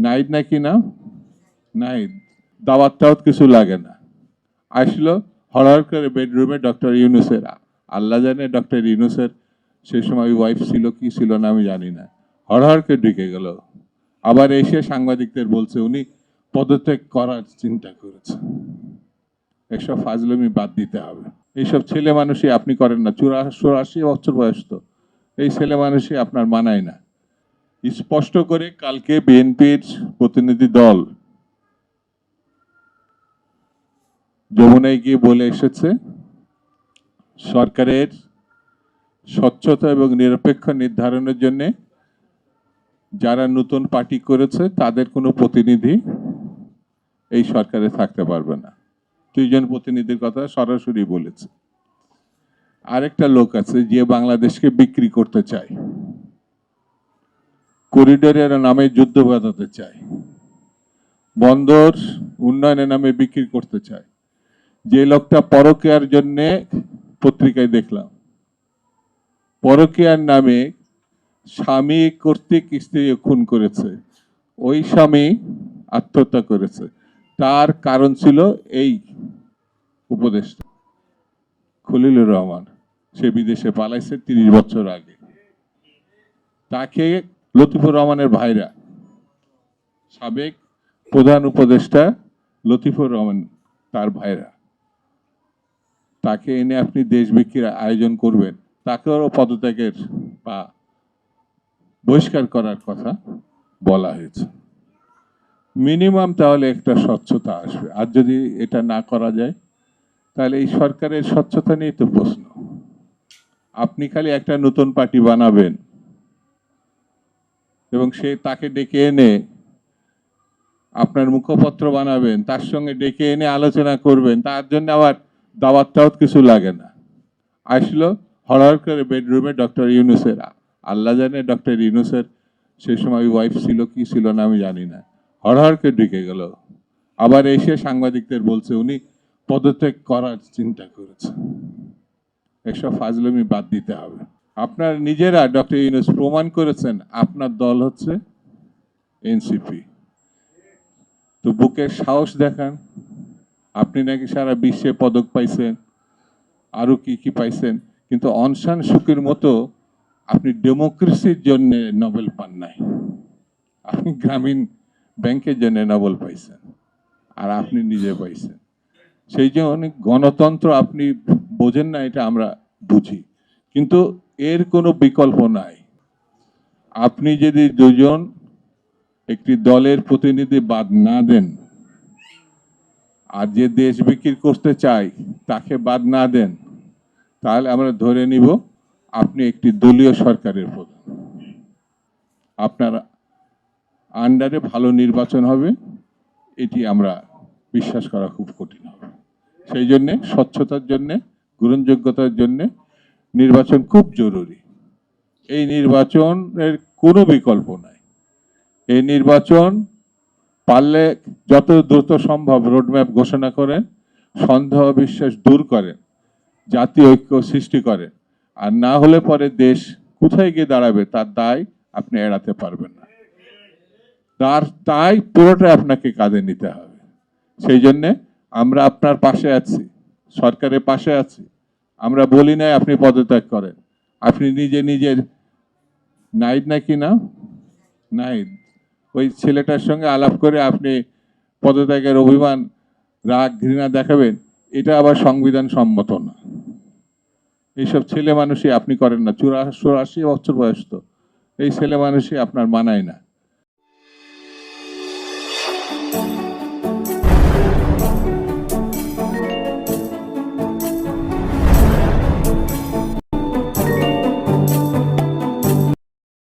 নাইদ নাকি না? নাইদ দাওয়াত কিছু লাগে না। আসলো হরহর করে বেডরুমে ডক্টর ইউনুসের। আল্লাহ জানে ডক্টর ইউনুসের সেই সময় ওয়াইফ ছিল, কি ছিল না আমি জানি না। হরহর করে ঢুকে গেল। আবার এসে সাংবাদিকদের বলছে, উনি পদত্যাগ করার চিন্তা করেছে। এসব ফাজলমি বাদ দিতে হবে। এইসব ছেলে মানুষই আপনি করেন না। চুরা চুরাশি বছর বয়স তো। এই ছেলে মানুষই আপনার মানায় না। স্পষ্ট করে কালকে বিএনপির প্রতিনিধি দল যমুনায় গিয়ে বলে এসেছে, সরকারের স্বচ্ছতা এবং নিরপেক্ষ নির্ধারণের জন্য যারা নতুন পার্টি করেছে, তাদের কোনো প্রতিনিধি এই সরকারে থাকতে পারবে না। দুইজন প্রতিনিধির কথা সরাসরি বলেছে। আরেকটা লোক আছে, যে বাংলাদেশকে বিক্রি করতে চায়। করিডোরের নামে যুদ্ধ বাঁধাতে চায়। বন্দর উন্নয়নের নামে বিক্রি করতে চায়। যে লোকটা পরকেয়ার জন্যে পত্রিকায় দেখলাম। পরকেয়ার নামে স্বামী কর্তৃক স্ত্রী খুন করেছে। ওই স্বামী আত্মহত্যা করেছে। তার কারণ ছিল এই উপদেশটা খলিলুর রহমান। সে বিদেশে পালাইছে তিরিশ বছর আগে। তাকে লতিফুর রহমানের ভাইরা। সাবেক প্রধান উপদেষ্টা লতিফুর রহমান, তার ভাইরা। তাকে এনে আপনি দেশ বিক্রির আয়োজন করবেন। তাকেও পদত্যাগের বা বহিষ্কার করার কথা বলা হয়েছে। মিনিমাম তাহলে একটা স্বচ্ছতা আসবে। আর যদি এটা না করা যায়, তাহলে এই সরকারের স্বচ্ছতা নিয়ে তো প্রশ্ন। আপনি খালি একটা নতুন পার্টি বানাবেন। এবং সে তাকে ডেকে এনে আপনার মুখপত্র বানাবেন, তার সঙ্গে ডেকে এনে আলোচনা করবেন, তার জন্য আবার দাওয়াত কিছু লাগে না। আসলো হরহর করে বেডরুমে ডক্টর ইউনুসের আল্লাহ জানে ডক্টর ইউনুসের সেই সময় ওয়াইফ ছিল কি ছিল না, আমি জানি না। হরহর করে ঢুকে গেল। আবার এসে সাংবাদিকদের বলছে, উনি পদত্যাগ করার চিন্তা করেছে এসব ফাজলমি বাদ দিতে হবে। আপনার নিজেরা ডক্টর ইউনুস প্রমাণ করেছেন, আপনার দল হচ্ছে এনসিপি। তো বুকের সাহস দেখান, আপনি নাকি সারা বিশ্বে পদক পাইছেন আরও কি কি পাইছেন, কিন্তু অনশান সুখের মতো আপনি ডেমোক্রেসির জন্য নোবেল পান নাই। আপনি গ্রামীণ ব্যাংকের জন্য নোবেল পাইছেন, আর আপনি নিজে পাইছেন। সেই জন্য গণতন্ত্র আপনি বোঝেন না, এটা আমরা বুঝি। কিন্তু এর কোনো বিকল্প নাই। আপনি যদি দুজন একটি দলের প্রতিনিধি বাদ না দেন, আর যে দেশ বিক্রি করতে চায় তাকে বাদ না দেন, তাহলে আমরা ধরে নিব আপনি একটি দলীয় সরকারের প্রধান। আপনার আন্ডারে ভালো নির্বাচন হবে, এটি আমরা বিশ্বাস করা খুব কঠিন হবে। সেই জন্যে, স্বচ্ছতার জন্যে, গ্রহণযোগ্যতার জন্যে নির্বাচন খুব জরুরি। এই নির্বাচনের কোনো বিকল্প নাই। এই নির্বাচন পারলে যত দ্রুত সম্ভব রোডম্যাপ ঘোষণা করেন, সন্দেহ বিশ্বাস দূর করেন, জাতীয় ঐক্য সৃষ্টি করেন। আর না হলে পরে দেশ কোথায় গিয়ে দাঁড়াবে তার দায় আপনি এড়াতে পারবেন না। তার তাই পুরোটাই আপনাকে কাঁধে নিতে হবে। সেই জন্যে আমরা আপনার পাশে আছি, সরকারের পাশে আছি। আমরা বলি নাই আপনি পদত্যাগ করেন। আপনি নিজে নিজের নাইদ নাকি না? নাইদ। ওই ছেলেটার সঙ্গে আলাপ করে আপনি পদত্যাগের অভিমান, রাগ, ঘৃণা দেখাবেন, এটা আবার সংবিধান সম্মত না। এইসব ছেলে মানুষই আপনি করেন না। চুরা চুরাশি বছর বয়স তো। এই ছেলে মানুষই আপনার মানায় না।